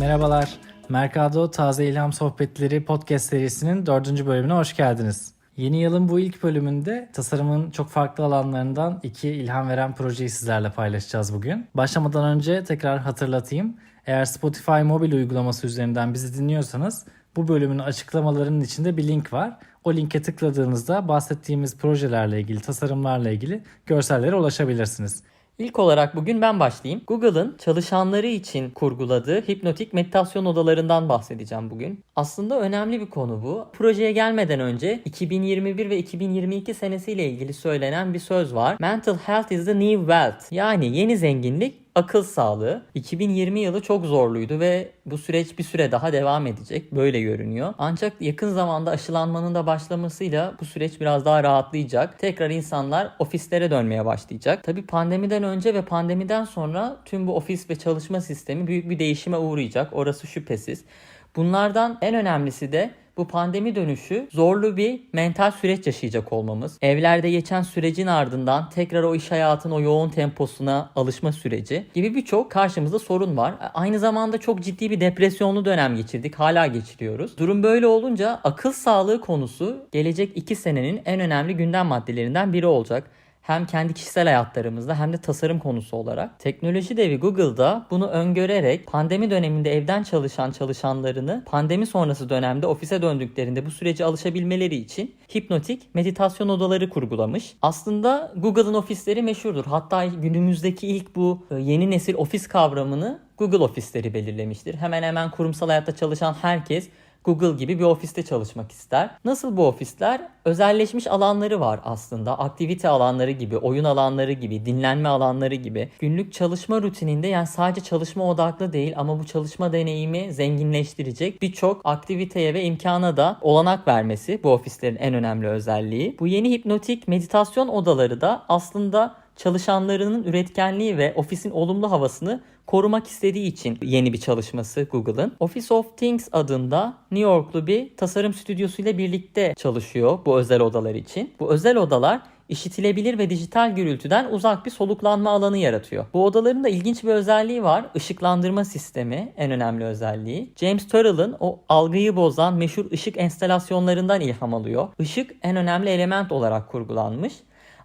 Merhabalar. Mercado Taze İlham Sohbetleri podcast serisinin dördüncü bölümüne hoş geldiniz. Yeni yılın bu ilk bölümünde tasarımın çok farklı alanlarından iki ilham veren projeyi sizlerle paylaşacağız bugün. Başlamadan önce tekrar hatırlatayım. Eğer Spotify mobil uygulaması üzerinden bizi dinliyorsanız bu bölümün açıklamalarının içinde bir link var. O linke tıkladığınızda bahsettiğimiz projelerle ilgili, tasarımlarla ilgili görsellere ulaşabilirsiniz. İlk olarak bugün ben başlayayım. Google'ın çalışanları için kurguladığı hipnotik meditasyon odalarından bahsedeceğim bugün. Aslında önemli bir konu bu. Projeye gelmeden önce 2021 ve 2022 senesiyle ilgili söylenen bir söz var. Mental health is the new wealth. Yani yeni zenginlik akıl sağlığı. 2020 yılı çok zorluydu ve bu süreç bir süre daha devam edecek. Böyle görünüyor. Ancak yakın zamanda aşılanmanın da başlamasıyla bu süreç biraz daha rahatlayacak. Tekrar insanlar ofislere dönmeye başlayacak. Tabii pandemiden önce ve pandemiden sonra tüm bu ofis ve çalışma sistemi büyük bir değişime uğrayacak. Orası şüphesiz. Bunlardan en önemlisi de bu pandemi dönüşü zorlu bir mental süreç yaşayacak olmamız. Evlerde geçen sürecin ardından tekrar o iş hayatının o yoğun temposuna alışma süreci gibi birçok karşımızda sorun var. Aynı zamanda çok ciddi bir depresyonlu dönem geçirdik. Hala geçiriyoruz. Durum böyle olunca akıl sağlığı konusu gelecek 2 senenin en önemli gündem maddelerinden biri olacak hem kendi kişisel hayatlarımızda hem de tasarım konusu olarak. Teknoloji devi Google'da bunu öngörerek pandemi döneminde evden çalışan çalışanlarını pandemi sonrası dönemde ofise döndüklerinde bu sürece alışabilmeleri için hipnotik meditasyon odaları kurgulamış. Aslında Google'ın ofisleri meşhurdur. Hatta günümüzdeki ilk bu e, yeni nesil ofis kavramını Google ofisleri belirlemiştir. Hemen hemen kurumsal hayatta çalışan herkes Google gibi bir ofiste çalışmak ister. Nasıl bu ofisler? Özelleşmiş alanları var aslında. Aktivite alanları gibi, oyun alanları gibi, dinlenme alanları gibi. Günlük çalışma rutininde yani sadece çalışma odaklı değil ama bu çalışma deneyimi zenginleştirecek birçok aktiviteye ve imkana da olanak vermesi bu ofislerin en önemli özelliği. Bu yeni hipnotik meditasyon odaları da aslında çalışanlarının üretkenliği ve ofisin olumlu havasını korumak istediği için yeni bir çalışması Google'ın. Office of Things adında New Yorklu bir tasarım stüdyosuyla birlikte çalışıyor bu özel odalar için. Bu özel odalar işitilebilir ve dijital gürültüden uzak bir soluklanma alanı yaratıyor. Bu odaların da ilginç bir özelliği var. Işıklandırma sistemi en önemli özelliği. James Turrell'ın o algıyı bozan meşhur ışık enstalasyonlarından ilham alıyor. Işık en önemli element olarak kurgulanmış.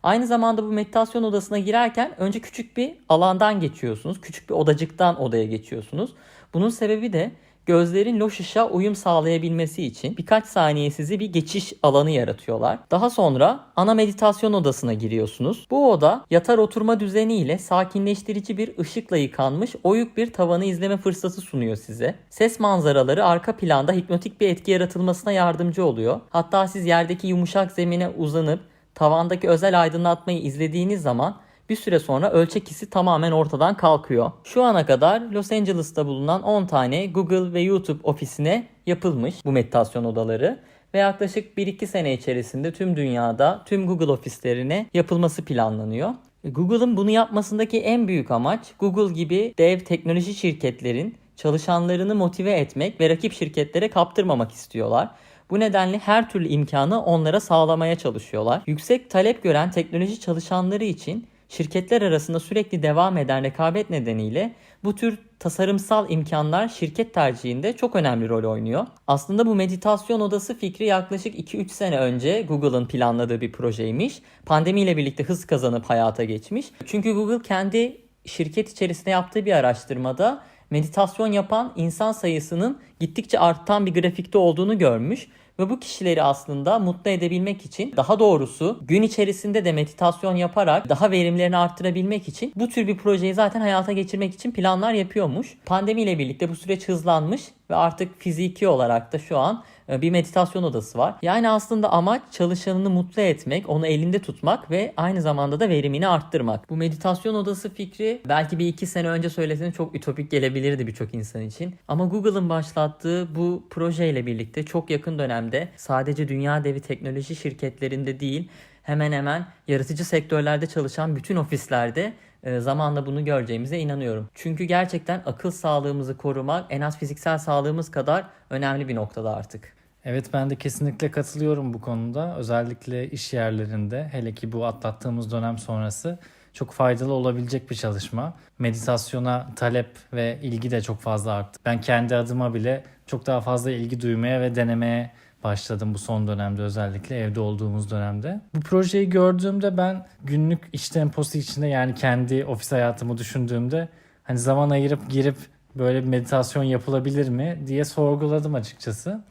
Aynı zamanda bu meditasyon odasına girerken önce küçük bir alandan geçiyorsunuz. Küçük bir odacıktan odaya geçiyorsunuz. Bunun sebebi de gözlerin loş ışığa uyum sağlayabilmesi için birkaç saniye sizi bir geçiş alanı yaratıyorlar. Daha sonra ana meditasyon odasına giriyorsunuz. Bu oda yatar oturma düzeniyle sakinleştirici bir ışıkla yıkanmış oyuk bir tavanı izleme fırsatı sunuyor size. Ses manzaraları arka planda hipnotik bir etki yaratılmasına yardımcı oluyor. Hatta siz yerdeki yumuşak zemine uzanıp tavandaki özel aydınlatmayı izlediğiniz zaman bir süre sonra ölçek hissi tamamen ortadan kalkıyor. Şu ana kadar Los Angeles'ta bulunan 10 tane Google ve YouTube ofisine yapılmış bu meditasyon odaları ve yaklaşık 1-2 sene içerisinde tüm dünyada tüm Google ofislerine yapılması planlanıyor. Google'ın bunu yapmasındaki en büyük amaç Google gibi dev teknoloji şirketlerin çalışanlarını motive etmek ve rakip şirketlere kaptırmamak istiyorlar. Bu nedenle her türlü imkanı onlara sağlamaya çalışıyorlar. Yüksek talep gören teknoloji çalışanları için şirketler arasında sürekli devam eden rekabet nedeniyle bu tür tasarımsal imkanlar şirket tercihinde çok önemli rol oynuyor. Aslında bu meditasyon odası fikri yaklaşık 2-3 sene önce Google'ın planladığı bir projeymiş. Pandemiyle birlikte hız kazanıp hayata geçmiş. Çünkü Google kendi şirket içerisinde yaptığı bir araştırmada meditasyon yapan insan sayısının gittikçe artan bir grafikte olduğunu görmüş ve bu kişileri aslında mutlu edebilmek için daha doğrusu gün içerisinde de meditasyon yaparak daha verimlerini arttırabilmek için bu tür bir projeyi zaten hayata geçirmek için planlar yapıyormuş. Pandemiyle birlikte bu süreç hızlanmış ve artık fiziki olarak da şu an e, bir meditasyon odası var. Yani aslında amaç çalışanını mutlu etmek, onu elinde tutmak ve aynı zamanda da verimini arttırmak. Bu meditasyon odası fikri belki bir iki sene önce söylesene çok ütopik gelebilirdi birçok insan için. Ama Google'ın başlattığı bu projeyle birlikte çok yakın dönemde sadece dünya devi teknoloji şirketlerinde değil hemen hemen yaratıcı sektörlerde çalışan bütün ofislerde e, zamanla bunu göreceğimize inanıyorum. Çünkü gerçekten akıl sağlığımızı korumak en az fiziksel sağlığımız kadar önemli bir noktada artık. Evet ben de kesinlikle katılıyorum bu konuda. Özellikle iş yerlerinde hele ki bu atlattığımız dönem sonrası çok faydalı olabilecek bir çalışma. Meditasyona talep ve ilgi de çok fazla arttı. Ben kendi adıma bile çok daha fazla ilgi duymaya ve denemeye başladım bu son dönemde özellikle evde olduğumuz dönemde. Bu projeyi gördüğümde ben günlük iş temposu içinde yani kendi ofis hayatımı düşündüğümde hani zaman ayırıp girip böyle bir meditasyon yapılabilir mi diye sorguladım açıkçası.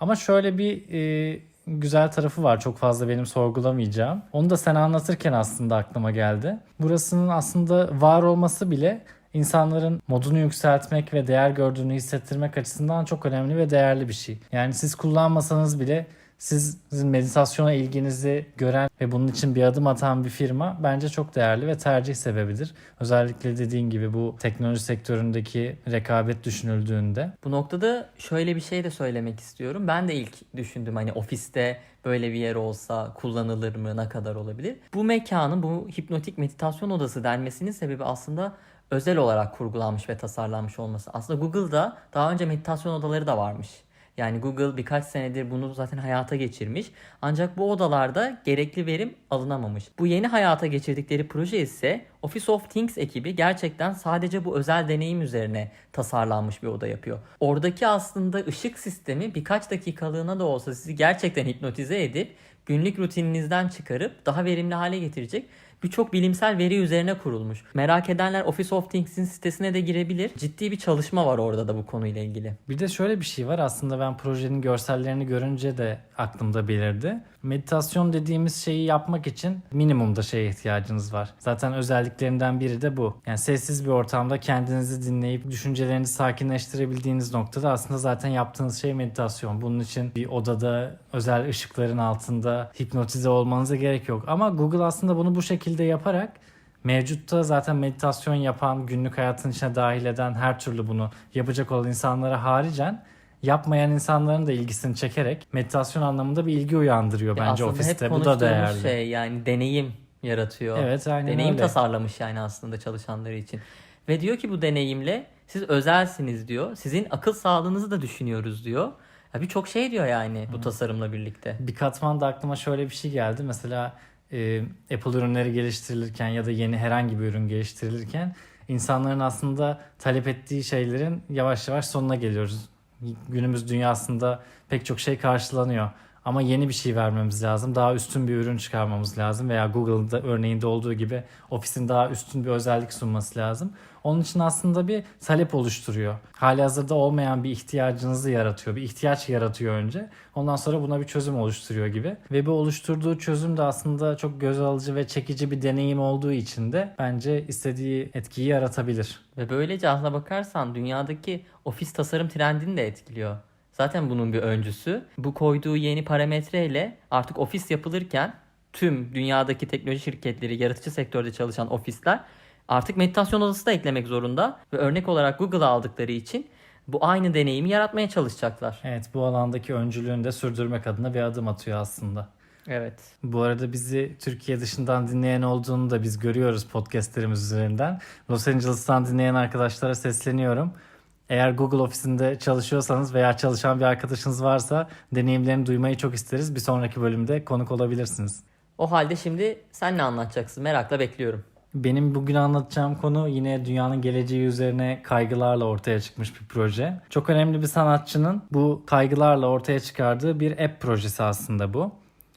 Ama şöyle bir e, güzel tarafı var çok fazla benim sorgulamayacağım. Onu da sen anlatırken aslında aklıma geldi. Burasının aslında var olması bile insanların modunu yükseltmek ve değer gördüğünü hissettirmek açısından çok önemli ve değerli bir şey. Yani siz kullanmasanız bile siz- sizin meditasyona ilginizi gören ve bunun için bir adım atan bir firma bence çok değerli ve tercih sebebidir. Özellikle dediğin gibi bu teknoloji sektöründeki rekabet düşünüldüğünde. Bu noktada şöyle bir şey de söylemek istiyorum. Ben de ilk düşündüm hani ofiste böyle bir yer olsa kullanılır mı, ne kadar olabilir? Bu mekanın bu hipnotik meditasyon odası denmesinin sebebi aslında özel olarak kurgulanmış ve tasarlanmış olması. Aslında Google'da daha önce meditasyon odaları da varmış. Yani Google birkaç senedir bunu zaten hayata geçirmiş. Ancak bu odalarda gerekli verim alınamamış. Bu yeni hayata geçirdikleri proje ise Office of Things ekibi gerçekten sadece bu özel deneyim üzerine tasarlanmış bir oda yapıyor. Oradaki aslında ışık sistemi birkaç dakikalığına da olsa sizi gerçekten hipnotize edip günlük rutininizden çıkarıp daha verimli hale getirecek birçok bilimsel veri üzerine kurulmuş. Merak edenler Office of Things'in sitesine de girebilir. Ciddi bir çalışma var orada da bu konuyla ilgili. Bir de şöyle bir şey var aslında ben projenin görsellerini görünce de aklımda belirdi. Meditasyon dediğimiz şeyi yapmak için minimumda şeye ihtiyacınız var. Zaten özelliklerinden biri de bu. Yani sessiz bir ortamda kendinizi dinleyip düşüncelerinizi sakinleştirebildiğiniz noktada aslında zaten yaptığınız şey meditasyon. Bunun için bir odada özel ışıkların altında hipnotize olmanıza gerek yok. Ama Google aslında bunu bu şekilde yaparak Mevcutta zaten meditasyon yapan, günlük hayatın içine dahil eden her türlü bunu yapacak olan insanlara haricen yapmayan insanların da ilgisini çekerek meditasyon anlamında bir ilgi uyandırıyor bence aslında ofiste. Bu da değerli. şey yani deneyim yaratıyor. Evet aynen deneyim öyle. tasarlamış yani aslında çalışanları için. Ve diyor ki bu deneyimle siz özelsiniz diyor. Sizin akıl sağlığınızı da düşünüyoruz diyor. Ya birçok şey diyor yani bu tasarımla birlikte. Bir katman da aklıma şöyle bir şey geldi. Mesela e, Apple ürünleri geliştirilirken ya da yeni herhangi bir ürün geliştirilirken insanların aslında talep ettiği şeylerin yavaş yavaş sonuna geliyoruz. Günümüz dünyasında pek çok şey karşılanıyor. Ama yeni bir şey vermemiz lazım. Daha üstün bir ürün çıkarmamız lazım. Veya Google'da örneğinde olduğu gibi ofisin daha üstün bir özellik sunması lazım. Onun için aslında bir talep oluşturuyor. Hali hazırda olmayan bir ihtiyacınızı yaratıyor. Bir ihtiyaç yaratıyor önce. Ondan sonra buna bir çözüm oluşturuyor gibi. Ve bu oluşturduğu çözüm de aslında çok göz alıcı ve çekici bir deneyim olduğu için de bence istediği etkiyi yaratabilir. Ve böylece aslına bakarsan dünyadaki ofis tasarım trendini de etkiliyor. Zaten bunun bir öncüsü. Bu koyduğu yeni parametreyle artık ofis yapılırken tüm dünyadaki teknoloji şirketleri, yaratıcı sektörde çalışan ofisler artık meditasyon odası da eklemek zorunda. Ve örnek olarak Google'ı aldıkları için bu aynı deneyimi yaratmaya çalışacaklar. Evet bu alandaki öncülüğünü de sürdürmek adına bir adım atıyor aslında. Evet. Bu arada bizi Türkiye dışından dinleyen olduğunu da biz görüyoruz podcastlerimiz üzerinden. Los Angeles'tan dinleyen arkadaşlara sesleniyorum. Eğer Google ofisinde çalışıyorsanız veya çalışan bir arkadaşınız varsa deneyimlerini duymayı çok isteriz. Bir sonraki bölümde konuk olabilirsiniz. O halde şimdi sen ne anlatacaksın? Merakla bekliyorum. Benim bugün anlatacağım konu yine dünyanın geleceği üzerine kaygılarla ortaya çıkmış bir proje. Çok önemli bir sanatçının bu kaygılarla ortaya çıkardığı bir app projesi aslında bu.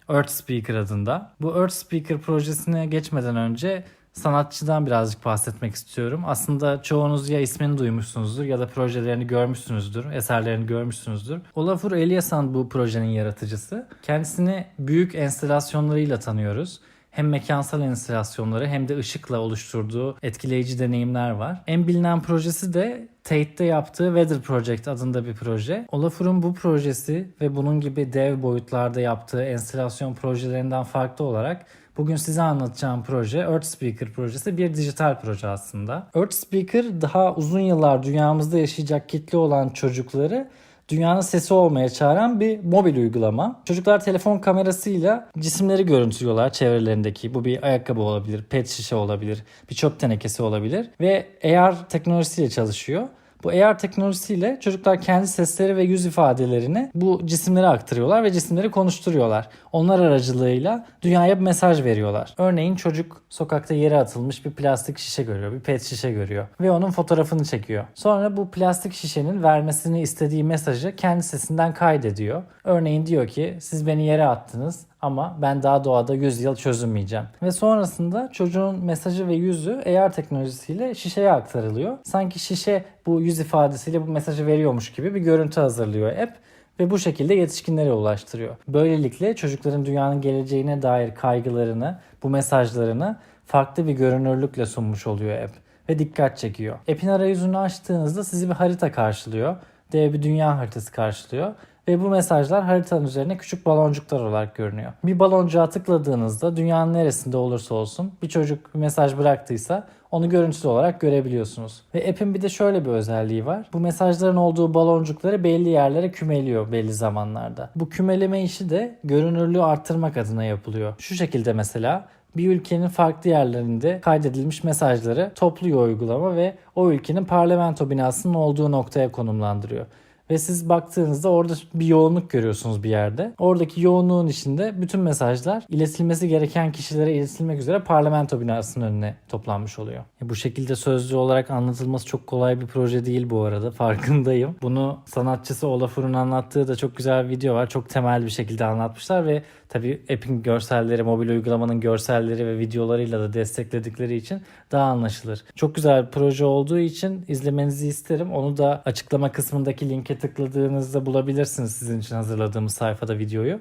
Earth Speaker adında. Bu Earth Speaker projesine geçmeden önce sanatçıdan birazcık bahsetmek istiyorum. Aslında çoğunuz ya ismini duymuşsunuzdur ya da projelerini görmüşsünüzdür, eserlerini görmüşsünüzdür. Olafur Eliasson bu projenin yaratıcısı. Kendisini büyük enstalasyonlarıyla tanıyoruz hem mekansal enstalasyonları hem de ışıkla oluşturduğu etkileyici deneyimler var. En bilinen projesi de Tate'de yaptığı Weather Project adında bir proje. Olafur'un bu projesi ve bunun gibi dev boyutlarda yaptığı enstalasyon projelerinden farklı olarak bugün size anlatacağım proje Earth Speaker projesi bir dijital proje aslında. Earth Speaker daha uzun yıllar dünyamızda yaşayacak kitle olan çocukları dünyanın sesi olmaya çağıran bir mobil uygulama. Çocuklar telefon kamerasıyla cisimleri görüntülüyorlar çevrelerindeki. Bu bir ayakkabı olabilir, pet şişe olabilir, bir çöp tenekesi olabilir ve AR teknolojisiyle çalışıyor. Bu AR teknolojisiyle çocuklar kendi sesleri ve yüz ifadelerini bu cisimlere aktarıyorlar ve cisimleri konuşturuyorlar. Onlar aracılığıyla dünyaya bir mesaj veriyorlar. Örneğin çocuk sokakta yere atılmış bir plastik şişe görüyor, bir pet şişe görüyor ve onun fotoğrafını çekiyor. Sonra bu plastik şişenin vermesini istediği mesajı kendi sesinden kaydediyor. Örneğin diyor ki siz beni yere attınız ama ben daha doğada 100 yıl çözülmeyeceğim. Ve sonrasında çocuğun mesajı ve yüzü AR teknolojisiyle şişeye aktarılıyor. Sanki şişe bu yüz ifadesiyle bu mesajı veriyormuş gibi bir görüntü hazırlıyor app ve bu şekilde yetişkinlere ulaştırıyor. Böylelikle çocukların dünyanın geleceğine dair kaygılarını, bu mesajlarını farklı bir görünürlükle sunmuş oluyor app ve dikkat çekiyor. App'in arayüzünü açtığınızda sizi bir harita karşılıyor. Dev bir dünya haritası karşılıyor ve bu mesajlar haritanın üzerine küçük baloncuklar olarak görünüyor. Bir baloncuğa tıkladığınızda dünyanın neresinde olursa olsun bir çocuk bir mesaj bıraktıysa onu görüntülü olarak görebiliyorsunuz. Ve app'in bir de şöyle bir özelliği var. Bu mesajların olduğu baloncukları belli yerlere kümeliyor belli zamanlarda. Bu kümeleme işi de görünürlüğü arttırmak adına yapılıyor. Şu şekilde mesela bir ülkenin farklı yerlerinde kaydedilmiş mesajları topluyor uygulama ve o ülkenin parlamento binasının olduğu noktaya konumlandırıyor. Ve siz baktığınızda orada bir yoğunluk görüyorsunuz bir yerde. Oradaki yoğunluğun içinde bütün mesajlar iletilmesi gereken kişilere iletilmek üzere parlamento binasının önüne toplanmış oluyor. Bu şekilde sözlü olarak anlatılması çok kolay bir proje değil bu arada farkındayım. Bunu sanatçısı Olafur'un anlattığı da çok güzel bir video var. Çok temel bir şekilde anlatmışlar ve tabii app'in görselleri, mobil uygulamanın görselleri ve videolarıyla da destekledikleri için daha anlaşılır. Çok güzel bir proje olduğu için izlemenizi isterim. Onu da açıklama kısmındaki linke tıkladığınızda bulabilirsiniz sizin için hazırladığımız sayfada videoyu.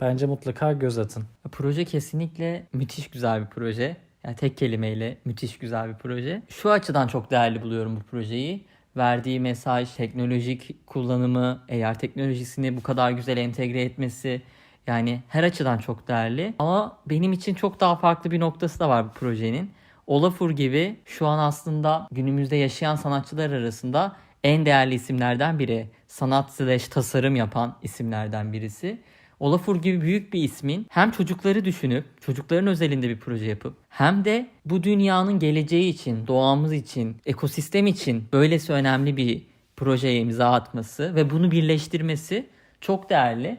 Bence mutlaka göz atın. Proje kesinlikle müthiş güzel bir proje. Yani tek kelimeyle müthiş güzel bir proje. Şu açıdan çok değerli buluyorum bu projeyi. Verdiği mesaj, teknolojik kullanımı, AR teknolojisini bu kadar güzel entegre etmesi yani her açıdan çok değerli. Ama benim için çok daha farklı bir noktası da var bu projenin. Olafur gibi şu an aslında günümüzde yaşayan sanatçılar arasında en değerli isimlerden biri. Sanat slash tasarım yapan isimlerden birisi. Olafur gibi büyük bir ismin hem çocukları düşünüp çocukların özelinde bir proje yapıp hem de bu dünyanın geleceği için, doğamız için, ekosistem için böylesi önemli bir projeye imza atması ve bunu birleştirmesi çok değerli.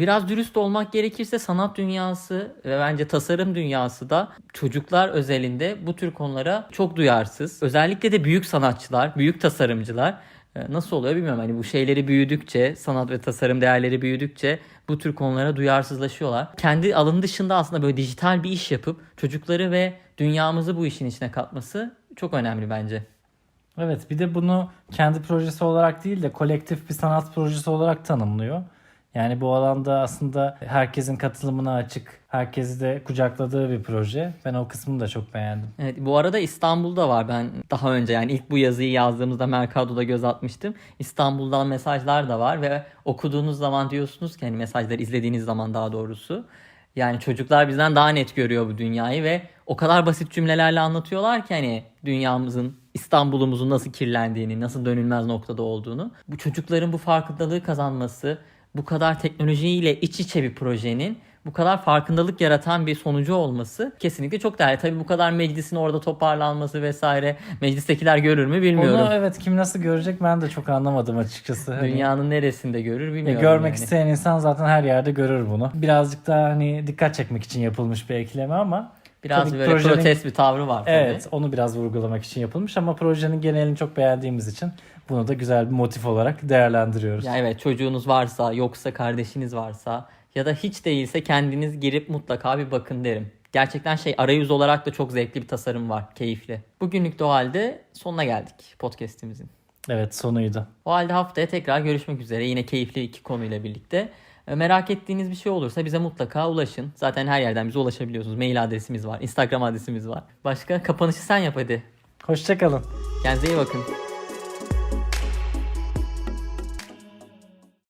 Biraz dürüst olmak gerekirse sanat dünyası ve bence tasarım dünyası da çocuklar özelinde bu tür konulara çok duyarsız. Özellikle de büyük sanatçılar, büyük tasarımcılar e, nasıl oluyor bilmiyorum. Hani bu şeyleri büyüdükçe, sanat ve tasarım değerleri büyüdükçe bu tür konulara duyarsızlaşıyorlar. Kendi alanı dışında aslında böyle dijital bir iş yapıp çocukları ve dünyamızı bu işin içine katması çok önemli bence. Evet bir de bunu kendi projesi olarak değil de kolektif bir sanat projesi olarak tanımlıyor. Yani bu alanda aslında herkesin katılımına açık, herkesi de kucakladığı bir proje. Ben o kısmını da çok beğendim. Evet, bu arada İstanbul'da var. Ben daha önce yani ilk bu yazıyı yazdığımızda Mercado'da göz atmıştım. İstanbul'dan mesajlar da var ve okuduğunuz zaman diyorsunuz ki hani mesajları izlediğiniz zaman daha doğrusu. Yani çocuklar bizden daha net görüyor bu dünyayı ve o kadar basit cümlelerle anlatıyorlar ki hani dünyamızın, İstanbul'umuzun nasıl kirlendiğini, nasıl dönülmez noktada olduğunu. Bu çocukların bu farkındalığı kazanması, bu kadar teknolojiyle iç içe bir projenin bu kadar farkındalık yaratan bir sonucu olması kesinlikle çok değerli. Tabii bu kadar meclisin orada toparlanması vesaire meclistekiler görür mü bilmiyorum. Onu evet kim nasıl görecek ben de çok anlamadım açıkçası. Hani- Dünyanın neresinde görür E, bilmiyorum. görmek yani. isteyen insan zaten her yerde görür bunu. Birazcık daha hani dikkat çekmek için yapılmış bir ekleme ama Biraz tabii böyle projenin- protest bir tavrı var tabii. Evet, onu biraz vurgulamak için yapılmış ama projenin genelini çok beğendiğimiz için bunu da güzel bir motif olarak değerlendiriyoruz. Ya evet çocuğunuz varsa yoksa kardeşiniz varsa ya da hiç değilse kendiniz girip mutlaka bir bakın derim. Gerçekten şey arayüz olarak da çok zevkli bir tasarım var. Keyifli. Bugünlük de o halde sonuna geldik podcastimizin. Evet, sonuydu. O halde haftaya tekrar görüşmek üzere. Yine keyifli iki konuyla birlikte. E, Merak ettiğiniz bir şey olursa bize mutlaka ulaşın. Zaten her yerden bize ulaşabiliyorsunuz. Mail adresimiz var, Instagram adresimiz var. Başka kapanışı sen yap hadi. Hoşçakalın. Kendinize iyi bakın.